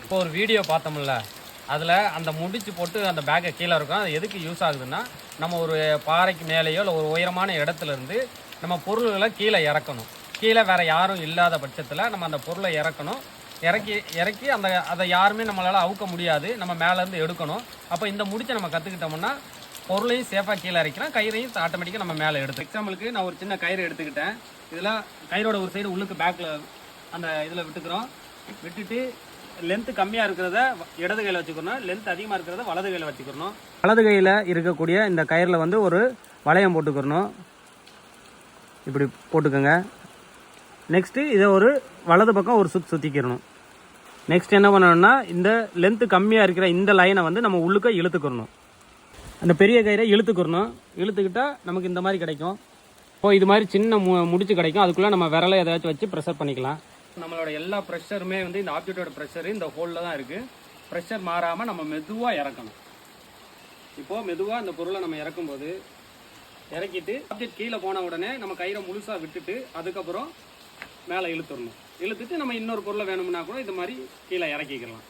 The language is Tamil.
இப்போ ஒரு வீடியோ பார்த்தோம்ல அதில் அந்த முடிச்சு போட்டு அந்த பேக்கை கீழே இருக்கும். அது எதுக்கு யூஸ் ஆகுதுன்னா நம்ம ஒரு பாறைக்கு மேலேயோ இல்லை ஒரு உயரமான இடத்துல இருந்து நம்ம பொருள்களை கீழே இறக்கணும். கீழே வேறு யாரும் இல்லாத பட்சத்தில் நம்ம அந்த பொருளை இறக்கணும். இறக்கி இறக்கி அந்த அதை யாருமே நம்மளால் அவுக்க முடியாது. நம்ம மேலேருந்து எடுக்கணும். அப்போ இந்த முடிச்சை நம்ம கற்றுக்கிட்டோம்னா பொருளையும் சேஃபாக கீழே இறக்கலாம் கயிறையும் ஆட்டோமேட்டிக்காக நம்ம மேலே எடுத்து எக்ஸாம்பிளுக்கு நான் ஒரு சின்ன கயிறு எடுத்துக்கிட்டேன். இதில் கயிறோட ஒரு சைடு உள்ளுக்கு பேக்கில் அந்த இதில் விட்டுக்கிறோம். விட்டுட்டு லென்த்து கம்மியாக இருக்கிறத இடது கையில் வச்சுக்கணும். லென்த் அதிகமாக இருக்கிறத வலது கையில் வச்சுக்கணும். வலது கையில் இருக்கக்கூடிய இந்த கயிறில் வந்து ஒரு வளையம் போட்டுக்கிறணும் இப்படி போட்டுக்கோங்க. நெக்ஸ்ட்டு இதை ஒரு வலது பக்கம் ஒரு சுற்றி சுற்றிக்கிறணும் நெக்ஸ்ட் என்ன பண்ணணும்னா இந்த லென்த்து கம்மியாக இருக்கிற இந்த லைனை வந்து நம்ம உள்ளுக்க இழுத்துக்கிறணும் அந்த பெரிய கயிறை இழுத்துக்கிறணும் இழுத்துக்கிட்டால் நமக்கு இந்த மாதிரி கிடைக்கும். இப்போ இது மாதிரி சின்ன மு முடிச்சு கிடைக்கும். அதுக்குள்ளே நம்ம விரலை ஏதாச்சும் வச்சு ப்ரெஷர் பண்ணிக்கலாம். நம்மளோட எல்லா ப்ரெஷருமே வந்து இந்த ஆப்ஜெக்டோட ப்ரெஷர் இந்த ஹோலில் தான் இருக்குது ப்ரெஷர் மாறாமல் நம்ம மெதுவாக இறக்கணும். இப்போது மெதுவாக இந்த பொருளை நம்ம இறக்கும்போது இறக்கிட்டு ஆப்ஜெக்ட் கீழே போன உடனே நம்ம கயிறை முழுசாக விட்டுட்டு அதுக்கப்புறம் மேலே இழுத்துடணும். இழுத்துட்டு நம்ம இன்னொரு பொருளை வேணும்னா கூட இது மாதிரி கீழே இறக்கிக்கலாம்.